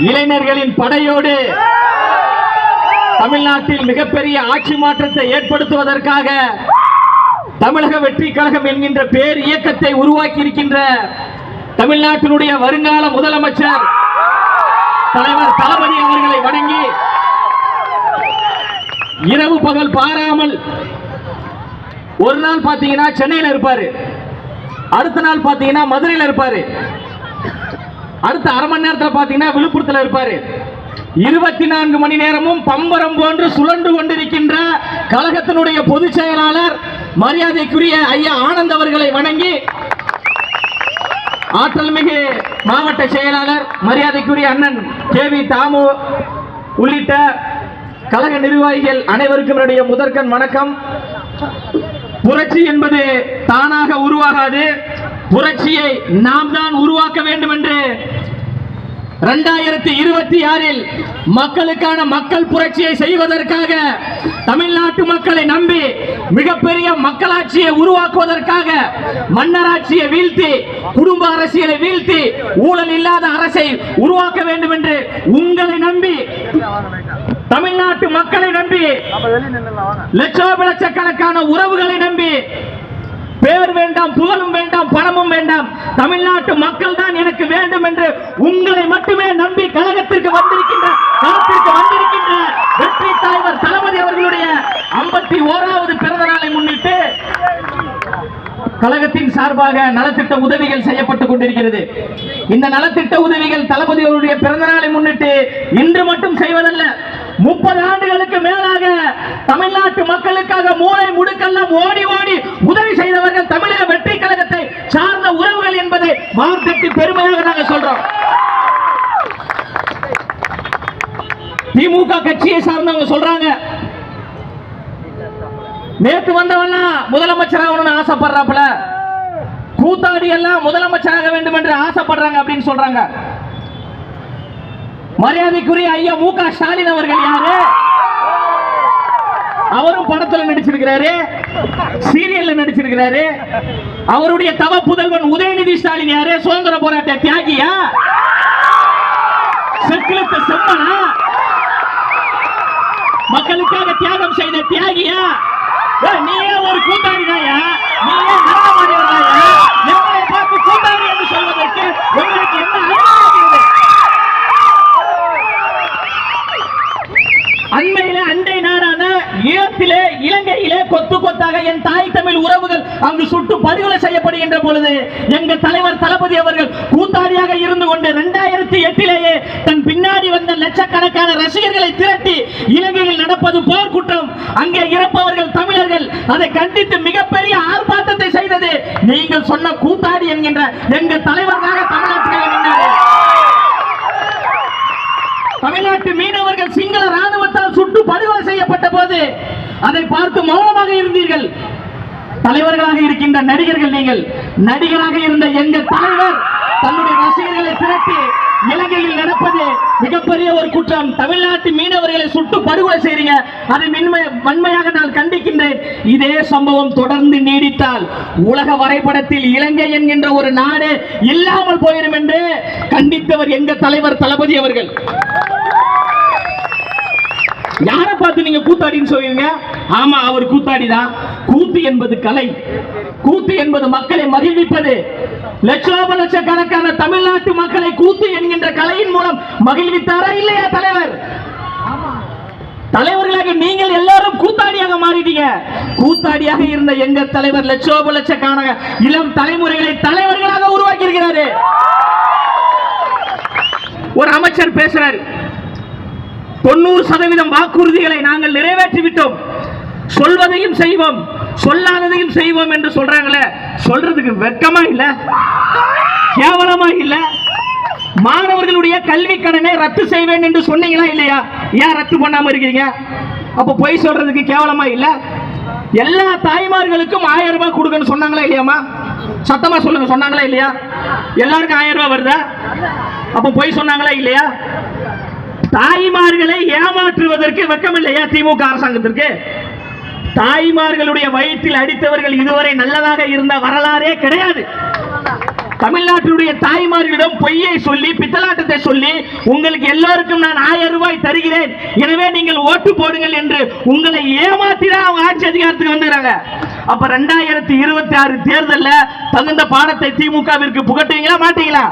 இளைஞர்களின் படையோடு தமிழ்நாட்டில் மிகப்பெரிய ஆட்சி மாற்றத்தை ஏற்படுத்துவதற்காக தமிழக வெற்றி கழகம் என்கின்ற பேர் இயக்கத்தை உருவாக்கி இருக்கின்ற தமிழ்நாட்டினுடைய வருங்கால முதலமைச்சர் தலைவர் தளபதி அவர்களை வணங்கி இரவு பகல் பாராமல் ஒரு நாள் பாத்தீங்கன்னா சென்னையில் இருப்பாரு. அடுத்த நாள் பாத்தீங்கன்னா மதுரையில் இருப்பாரு. அடுத்த அரை மணி நேரத்தில் பார்த்தீங்கன்னா விழுப்புரத்தில் இருப்பார். இருபத்தி நான்கு மணி நேரமும் பம்பரம் போன்று சுழன்று கொண்டிருக்கின்ற கழகத்தினுடைய பொதுச் செயலாளர் மரியாதைக்குரிய ஐயா ஆனந்த் அவர்களை வணங்கி ஆற்றல் மிகு மாவட்ட செயலாளர் மரியாதைக்குரிய அண்ணன் கே வி தாமு உள்ளிட்ட கழக நிர்வாகிகள் அனைவருக்கும் என்னுடைய முதற்கண் வணக்கம். புரட்சி என்பது தானாக உருவாகாது. புரட்சியை நாம் தான் உருவாக்க வேண்டும் என்று இரண்டாயிரத்தி இருபத்தி ஆறில் மக்களுக்கான மக்கள் புரட்சியை செய்வதற்காக தமிழ்நாட்டு மக்களை நம்பி மிகப்பெரிய மக்களாட்சியை உருவாக்குவதற்காக மன்னராட்சியை வீழ்த்தி குடும்ப அரசியலை வீழ்த்தி ஊழல் இல்லாத அரசை உருவாக்க வேண்டும் என்று உங்களை நம்பி தமிழ்நாட்டு மக்களை நம்பி லட்சோப லட்சக்கணக்கான உறவுகளை நம்பி பேர் வேண்டாம் புகழும் வேண்டாம் பணமும் வேண்டாம். தமிழ்நாட்டு மக்கள் தான் எனக்கு வேண்டும் என்று உங்களை மட்டுமே நம்பி கழகத்திற்கு வந்திருக்கின்ற களத்திற்கு வந்திருக்கின்ற வெற்றி தலைவர் தளபதி அவர்களுடைய ஐம்பத்தி ஓராவது பிறந்த நாளை முன்னிட்டு கழகத்தின் சார்பாக நலத்திட்ட உதவிகள் செய்யப்பட்டுக் கொண்டிருக்கிறது. இந்த நலத்திட்ட உதவிகள் தளபதி அவருடைய பிறந்த நாளை முன்னிட்டு இன்று மட்டும் செய்வதல்ல முப்பது ஆண்டுகளுக்கு மேலாக தமிழ்நாட்டு மக்களுக்காக நேத்து வந்தவெல்லாம் முதலமைச்சர் ஆகணும்னு ஆசைப்படுறாப்புல. கூத்தாடி எல்லாம் முதலமைச்சராக வேண்டும் என்று ஆசைப்படுறாங்க அப்படின்னு சொல்றாங்க. மரியாதைக்குரிய ஐயா மு க ஸ்டாலின் அவர்கள் யாரு? அவரும் படத்துல நடிச்சிருக்கிறாரு. சீரியல்ல நடிச்சிருக்கிறாரு. அவருடைய தவ புதல்வன் உதயநிதி ஸ்டாலின் யாரு? சுதந்திர போராட்ட தியாகியா? செக்கிலத்து செம்மனா? மக்களுக்காக தியாகம் செய்த தியாகியா? நீயே ஒரு கூட்டாளிதாயா நீயே நரகமாடியவனாயா எங்களை பார்த்து கூட்டாளி என்று சொல்வதற்கு உங்களுக்கு என்ன அண்மையில அண்டை நாடான ஈழத்திலே இலங்கையிலே கொத்து கொத்தாக என் தாய் தமிழ் உறவுகள் அங்கு சுட்டு படுகொலை செய்யப்படுகின்ற பொழுது எங்கள் தலைவர் தளபதி அவர்கள் கூத்தாடியாக இருந்து கொண்டு இரண்டாயிரத்தி எட்டிலேயே தன் பின்னாடி வந்த லட்சக்கணக்கான ரசிகர்களை திரட்டி இலங்கையில் நடப்பது போர் குற்றம். அங்கே இறப்பவர்கள் தமிழர்கள். அதை கண்டித்து மிகப்பெரிய ஆர்ப்பாட்டத்தை செய்தது நீங்கள் சொன்ன கூத்தாடி என்கின்ற எங்கள் தலைவர்களாக தமிழ்நாட்டில் நின்றார்கள் தமிழ்நாட்டு மீனவர்கள் சிங்கள ராணுவத்தால் சுட்டு படுகொலை செய்யப்பட்ட போது அதை பார்த்து மௌனமாக இருந்தீர்கள். தலைவர்களாக இருக்கின்ற நடிகர்கள் நீங்கள். நடிகராக இருந்த எங்கள் தலைவர் தன்னுடைய ரசிகர்களை திரட்டி இலங்கையில் நடப்பது மிகப்பெரிய ஒரு குற்றம். தமிழ்நாட்டு மீனவர்களை சுட்டு படுகொலை செய்றீங்க. அதை மென்மை வன்மையாக நான் கண்டிக்கின்றேன். இதே சம்பவம் தொடர்ந்து நீடித்தால் உலக வரைபடத்தில் இலங்கை என்கின்ற ஒரு நாடு இல்லாமல் போயிடும் என்று கண்டித்தவர் எங்க தலைவர் தளபதி அவர்கள். யாரை பார்த்து நீங்க கூத்தாடின்னு சொல்லுவீங்க? ஆமா அவர் கூத்தாடிதான். கூத்து என்பது கலை. கூத்து என்பது மக்களை மகிழ்விப்பது. லட்சோப லட்சக்கணக்கான தமிழ்நாட்டு மக்களை கூத்து என்கின்ற கலையின் மூலம் மகிழ்வித்தாரா இல்லையா தலைவர்? தலைவர்களாக நீங்கள் எல்லாரும் கூத்தாடியாக மாறிட்டீங்க. கூத்தாடியாக இருந்த எங்க தலைவர் லட்சோப லட்சக்கான இளம் தலைமுறைகளை தலைவர்களாக உருவாக்கி இருக்கிறாரு ஒரு அமைச்சர் பேசுறாரு. தொண்ணூறு சதவீதம் வாக்குறுதிகளை நாங்கள் நிறைவேற்றி விட்டோம் சொல்வதையும் செய்வோம் சொல்லாததையும் செய்வோம் என்று சொல்றாங்களே சொல்றதுக்கு வெக்கமா இல்ல? கேவலமா இல்ல? மாணவர்களுடைய கல்வி கடனை ரத்து செய்வேன் என்று சொன்னீங்களா இல்லையா? ஏன் ரத்து பண்ணாம இருக்கிறீங்க அப்ப பொய் சொல்றதுக்கு கேவலமா இல்ல? எல்லா தாய்மார்களுக்கும் ஆயிரம் ரூபாய் கொடுக்கன்னு சொன்னாங்களா இல்லையாமா சத்தமா சொல்லுங்க சொன்னாங்களா இல்லையா? எல்லாருக்கும் ஆயிரம் ரூபாய் வருதா? அப்ப பொய் சொன்னாங்களா இல்லையா? தாய்மார்களை ஏமாற்றுவதற்கு வெக்கமில்லையா திமுக அரசாங்கத்திற்கு? தாய்மார்களுடைய வயிற்றில் அடித்தவர்கள் இதுவரை நல்லதாக இருந்த வரலாறே கிடையாது. தமிழ்நாட்டினுடைய தாய்மார்களிடம் பொய்யை சொல்லி பித்தலாட்டத்தை சொல்லி உங்களுக்கு எல்லோருக்கும் நான் ஆயிரம் ரூபாய் தருகிறேன். எனவே நீங்கள் ஓட்டு போடுங்கள் என்று உங்களை ஏமாத்திதான் அவங்க ஆட்சி அதிகாரத்துக்கு வந்துடுறாங்க. அப்ப ரெண்டாயிரத்தி இருபத்தி ஆறு தேர்தல்ல தகுந்த பாடத்தை திமுகவிற்கு புகட்டுவீங்களா மாட்டீங்களா?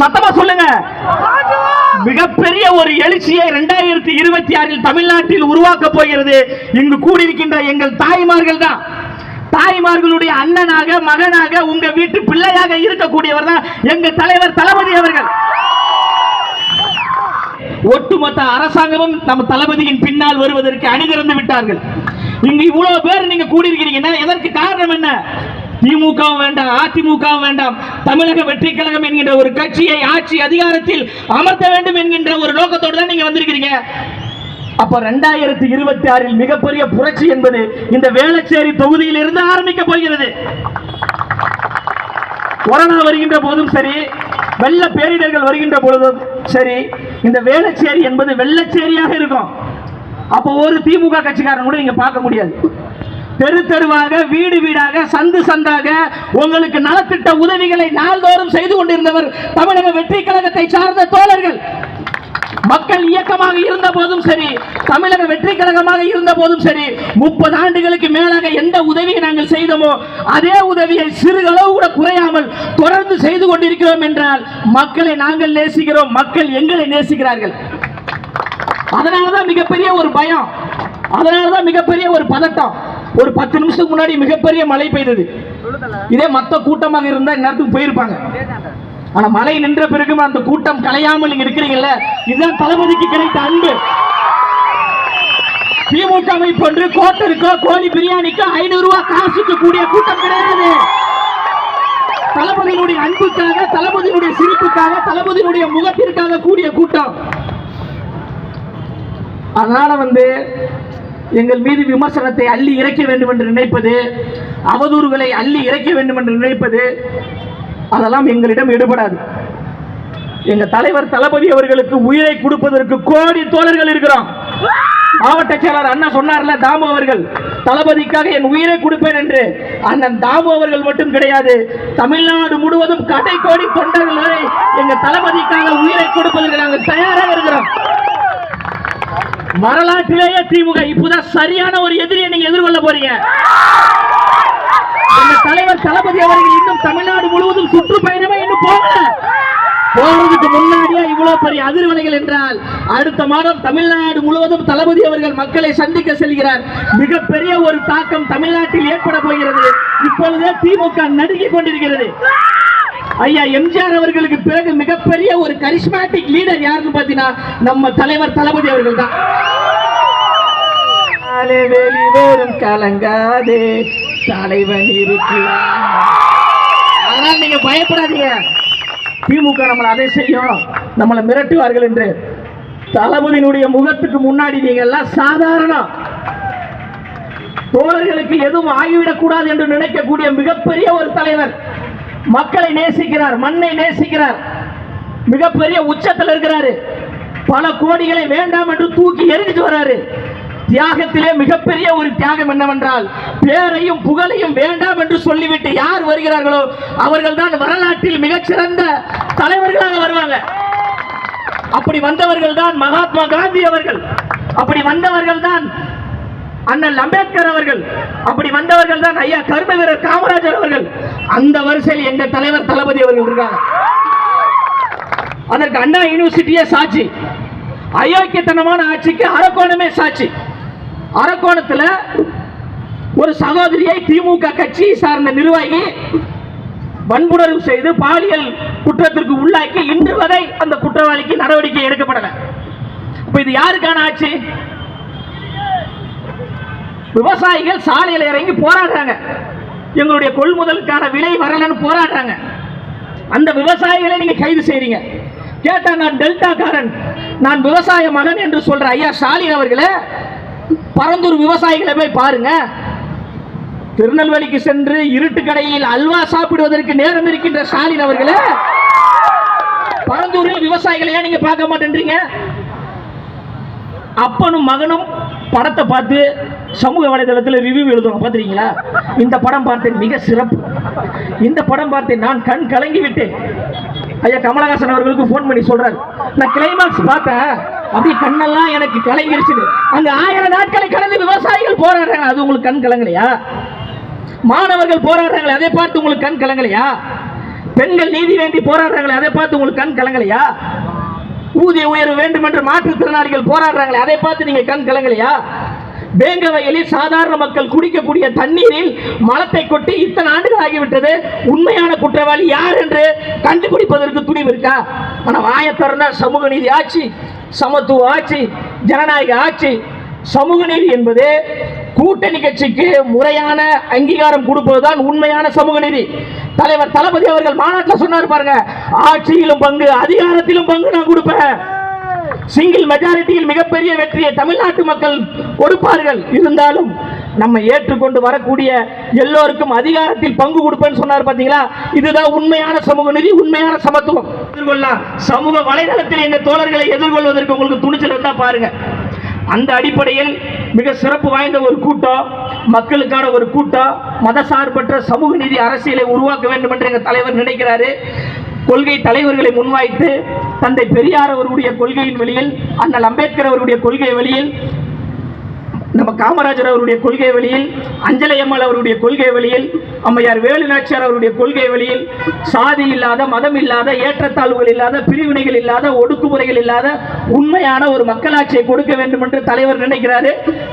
சத்தமா சொல்லுங்க. மிகப்பெரிய ஒரு எழுச்சியை இரண்டாயிரத்தி இருபத்தி ஆறில் தமிழ்நாட்டில் உருவாக்க போகிறது இங்கு கூடியிருக்கின்ற எங்கள் தாய்மார்கள் தான். தாய்மார்களுடைய அண்ணனாக மகனாக உங்க வீட்டு பிள்ளையாக இருக்கக்கூடியவர் தான் எங்க தலைவர் தளபதி அவர்கள். ஒட்டுமொத்த அரசாங்கமும் நம்ம தளபதியின் பின்னால் வருவதற்கு அணிதிறந்து விட்டார்கள். இங்கு இவ்வளவு பேர் நீங்க கூடியிருக்கிறீங்கன்னா எதற்கு காரணம் என்ன? திமுகவும் வேண்டாம் அதிமுகவும் வேண்டாம். தமிழக வெற்றி கழகம் என்கின்ற ஒரு கட்சியை ஆட்சி அதிகாரத்தில் அமர்த்த வேண்டும் என்கின்ற ஒரு நோக்கத்தோடு தான் நீங்க வந்திருக்கிறீங்க. அப்ப ரெண்டாயிரத்தி இருபத்தி ஆறில் மிகப்பெரிய புரட்சி என்பது இந்த வேளச்சேரி தொகுதியில் இருந்து ஆரம்பிக்க போகிறது. கொரோனா வருகின்ற போதும் சரி வெள்ள பேரிடர்கள் வருகின்ற பொழுதும் சரி இந்த வேளச்சேரி என்பது வெள்ளச்சேரியாக இருக்கும். அப்போ ஒரு திமுக கட்சிக்காரன் கூட நீங்க பார்க்க முடியாது. தெரு தெருவாக வீடு வீடாக சந்து சந்தாக உங்களுக்கு நலத்திட்ட உதவிகளை நாள்தோறும் செய்து கொண்டிருந்தவர் தமிழக வெற்றி கழகத்தை சார்ந்த தோழர்கள். மக்கள் இயக்கமாக இருந்த போதும் சரி தமிழக வெற்றி கழகமாக இருந்த போதும் சரி முப்பது ஆண்டுகளுக்கு மேலாக எந்த உதவியை நாங்கள் செய்தோமோ அதே உதவியை சிறுகளவு கூட குறையாமல் தொடர்ந்து செய்து கொண்டிருக்கிறோம் என்றால் மக்களை நாங்கள் நேசிக்கிறோம் மக்கள் எங்களை நேசிக்கிறார்கள். அதனாலதான் மிகப்பெரிய ஒரு பயம். அதனாலதான் மிகப்பெரிய ஒரு பதட்டம். ஒரு பத்து நிமிஷத்துக்கு முன்னாடி மிகப்பெரிய மழை பெய்தது. இதே மத்த கூட்டமாக இருந்தா இந்நேரத்துக்கு போயிருப்பாங்க. ஆனா மழை நின்ற பிறகும் அந்த கூட்டம் கலையாமல் நீங்க இருக்கிறீங்கல்ல இதுதான் தளபதிக்கு கிடைத்த அன்பு. திமுக அமைப்பு என்று கோட்டருக்கோ கோழி பிரியாணிக்கோ ஐநூறு ரூபாய் காசுக்கு கூடிய கூட்டம் கிடையாது. தளபதியினுடைய அன்புக்காக தளபதியினுடைய சிரிப்புக்காக தளபதியினுடைய முகத்திற்காக கூடிய கூட்டம். அதனால வந்து எங்கள் மீது விமர்சனத்தை அள்ளி இறைக்க வேண்டும் என்று நினைப்பது அவதூறுகளை அள்ளி இறைக்க வேண்டும் என்று நினைப்பது அதெல்லாம் எங்களிடம் எடுபடாது. எங்க தலைவர் தளபதி அவர்களுக்கு உயிரை கொடுப்பதற்கு கோடி தோழர்கள் இருக்கிறோம். மாவட்ட செயலாளர் அண்ணா சொன்னார்ல தாமு அவர்கள் தளபதிக்காக என் உயிரை கொடுப்பேன் என்று. அண்ணன் தாமு அவர்கள் மட்டும் கிடையாது தமிழ்நாடு முழுவதும் கடை கோடி தொண்டர்கள் வரை எங்க தளபதிக்காக உயிரை கொடுப்பதற்கு நாங்கள் தயாராக இருக்கிறோம். வரலாற்றிலேயே திமுக இப்பதான் சரியான ஒரு எதிரியை நீங்க எதிர்கொள்ள போறீங்க. தலைவர் தளபதி அவர்கள் இன்னும் தமிழ்நாடு முழுவதும் சுற்றுப்பயணமே இன்னும் போகல. போறதுக்கு முன்னாடியே இவ்வளவு பெரிய அதிர்வலைகள் என்றால் அடுத்த மாதம் தமிழ்நாடு முழுவதும் தளபதி அவர்கள் மக்களை சந்திக்க செல்கிறார். மிகப்பெரிய ஒரு தாக்கம் தமிழ்நாட்டில் ஏற்பட போகிறது. இப்பொழுதே திமுக நடுங்கிக் கொண்டிருக்கிறது. ஐயா எம்ஜிஆர் அவர்களுக்கு பிறகு மிகப்பெரிய ஒரு கரிஸ்மாட்டிக் லீடர் யாருன்னு பாத்தீங்கன்னா நம்ம தலைவர் தளபதி அவர்கள் தான் வெளி கலங்காதே தலைவன் இருக்கிறார் அதனால நீங்க பயப்படாதீங்க. திமுக நம்மளை அதை செய்யும். நம்மளை மிரட்டுவார்கள் என்று. தளபதியினுடைய முகத்துக்கு முன்னாடி நீங்க எல்லாம் சாதாரணம் தோழர்களுக்கு எதுவும் ஆகிவிடக் கூடாது என்று நினைக்கக்கூடிய மிகப்பெரிய ஒரு தலைவர். மக்களை நேசிக்கிறார் மண்ணை நேசிக்கிறார். மிகப்பெரிய உச்சத்தில் இருக்கிறாரு. பல கோடிகளை வேண்டாம் என்று தூக்கி எரிஞ்சிட்டு வர்றாரு. தியாகத்திலே மிகப்பெரிய ஒரு தியாகம் என்னவென்றால் பேரையும் புகழையும் வேண்டாம் என்று சொல்லிவிட்டு யார் வருகிறார்களோ அவர்கள் தான் வரலாற்றில் மிகச்சிறந்த தலைவர்களாக வருவாங்க. அப்படி வந்தவர்கள் தான் மகாத்மா காந்தி அவர்கள். அப்படி வந்தவர்கள் தான் அண்ணல் அம்பேத்கர் அவர்கள். அப்படி வந்தவர்கள் தான் ஐயா கர்மவீரர் காமராஜர் அவர்கள். அந்த வரிசையில் எங்க தலைவர் தளபதி அவர்கள் இருக்காங்க. அதற்கு அண்ணா யூனிவர்சிட்டியே சாட்சி. அயோக்கியத்தனமான ஆட்சிக்கு அரக்கோணமே சாட்சி. அரக்கோணத்துல ஒரு சகோதரியை திமுக கட்சி சார்ந்த நிர்வாகி வன்புணர்வு செய்து பாலியல் குற்றத்திற்கு உள்ளாக்கி இன்று வரை அந்த குற்றவாளிக்கு நடவடிக்கை எடுக்கப்படலை. அப்ப இது யாருக்கான ஆட்சி? விவசாயிகள் சாலையில் இறங்கி போராடுறாங்க. எங்களுடைய கொள்முதலுக்கான விலை வரலன்னு போராடுறாங்க. அந்த விவசாயிகளை நீங்க கைது செய்றீங்க. கேட்டா நான் டெல்டாக்காரன் நான் விவசாய மகன் என்று சொல்ற ஐயா ஸ்டாலின் அவர்களே பரந்தூர் விவசாயிகளை போய் பாருங்க. திருநெல்வேலிக்கு சென்று இருட்டு கடையில் அல்வா சாப்பிடுவதற்கு நேரம் இருக்கின்ற ஸ்டாலின் அவர்களே பரந்தூரில் விவசாயிகளை ஏன் நீங்க பார்க்க மாட்டேன்றீங்க? அப்பனும் மகனும் படத்தை பார்த்து சமூக வலைதளத்தில் ரிவ்யூ எழுதுவாங்க. பார்த்துருக்கீங்களா? இந்த படம் பார்த்தேன் மிக சிறப்பு. இந்த படம் பார்த்தேன் நான் கண் கலங்கி விட்டேன். ஐயா கமலஹாசன் அவர்களுக்கு ஃபோன் பண்ணி சொல்றாரு. நான் கிளைமாக்ஸ் பார்த்தேன். அப்படியே கண்ணெல்லாம் எனக்கு கலங்கிருச்சு அந்த ஆயிரம் நாட்களை கடந்து விவசாயிகள் போராடுறாங்க. அது உங்களுக்கு கண் கலங்கலையா? மாணவர்கள் போராடுறாங்களே அதை பார்த்து உங்களுக்கு கண் கலங்கலையா? பெண்கள் நீதி வேண்டி போராடுறாங்களே அதை பார்த்து உங்களுக்கு கண் கலங்கலையா? ஊதிய உயர்வு வேண்டும் என்று மாற்றுத்திறனாளிகள் போராடுறாங்களே அதை பார்த்து நீங்க கண் கலங்கலையா? வேங்க வயலில் சாதாரண மக்கள் குடிக்கக்கூடிய தண்ணீரில் மலத்தை கொட்டி இத்தனை ஆண்டுகள் ஆகிவிட்டது. உண்மையான குற்றவாளி யார் என்று கண்டுபிடிப்பதற்கு துணிவு இருக்கா? ஆனால் வாயை சமூக நீதி ஆட்சி சமத்துவ ஆட்சி ஜனநாயக ஆட்சி சமூக நீதி என்பது கூட்டணி கட்சிக்கு முறையான அங்கீகாரம் கொடுப்பதுதான் உண்மையான சமூக நீதி. தலைவர் தளபதி அவர்கள் மாநாட்டில் சொன்னார் பாருங்க ஆட்சியிலும் பங்கு அதிகாரத்திலும் பங்கு நான் கொடுப்பேன். சிங்கிள் மெஜாரிட்டியில் மிகப்பெரிய வெற்றியை தமிழ்நாட்டு மக்கள் கொடுப்பார்கள். இருந்தாலும் நம்ம ஏற்றுக்கொண்டு வரக்கூடிய எல்லோருக்கும் அதிகாரத்தில் பங்கு கொடுப்பேன்னு சொன்னார் பாத்தீங்களா? இதுதான் உண்மையான சமூக நிதி உண்மையான சமத்துவம். எதிர்கொள்ளலாம். சமூக வலைதளத்தில் எங்க தோழர்களை எதிர்கொள்வதற்கு உங்களுக்கு துணிச்சல் இருந்தா பாருங்க. அந்த அடிப்படையில் மிக சிறப்பு வாய்ந்த ஒரு கூட்டம் மக்களுக்கான ஒரு கூட்டம் மதசார்பற்ற சமூக நீதி அரசியலை உருவாக்க வேண்டும் என்று எங்கள் தலைவர் நினைக்கிறாரு. கொள்கை தலைவர்களை முன்வைத்து தந்தை பெரியார் அவருடைய கொள்கையின் வெளியில் அண்ணல் அம்பேத்கர் அவருடைய கொள்கை வெளியில் நம்ம காமராஜர் அவருடைய கொள்கை வழியில் அஞ்சலை அம்மாள் அவருடைய கொள்கை வழியில் அம்மையார் வேலு நாச்சியார் அவருடைய கொள்கை வழியில் சாதி இல்லாத மதம் இல்லாத ஏற்றத்தாழ்வுகள் இல்லாத பிரிவினைகள் இல்லாத ஒடுக்குமுறைகள் இல்லாத உண்மையான ஒரு மக்களாட்சியை கொடுக்க வேண்டும் என்று தலைவர் நினைக்கிறாரு.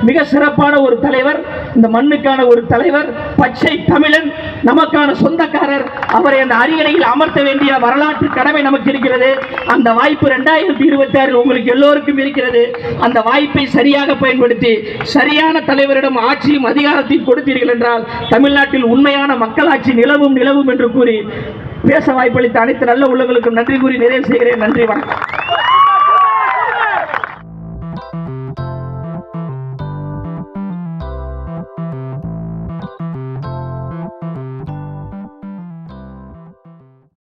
மிக சிறப்பான ஒரு தலைவர் இந்த மண்ணுக்கான ஒரு தலைவர் பச்சை தமிழன் நமக்கான சொந்தக்காரர். அவரை அந்த அரியணையில் அமர்த்த வேண்டிய வரலாற்று கடமை நமக்கு இருக்கிறது. அந்த வாய்ப்பு ரெண்டாயிரத்தி இருபத்தி ஆறில் உங்களுக்கு எல்லோருக்கும் இருக்கிறது. அந்த வாய்ப்பை சரியாக பயன்படுத்தி சரியான தலைவரிடம் ஆட்சியும் அதிகாரத்தையும் கொடுத்தீர்கள் என்றால் தமிழ்நாட்டில் உண்மையான மக்களாட்சி நிலவும் நிலவும் என்று கூறி பேச வாய்ப்பளித்த அனைத்து நல்ல உள்ளங்களுக்கும் நன்றி கூறி நிறைவு செய்கிறேன். நன்றி வணக்கம்.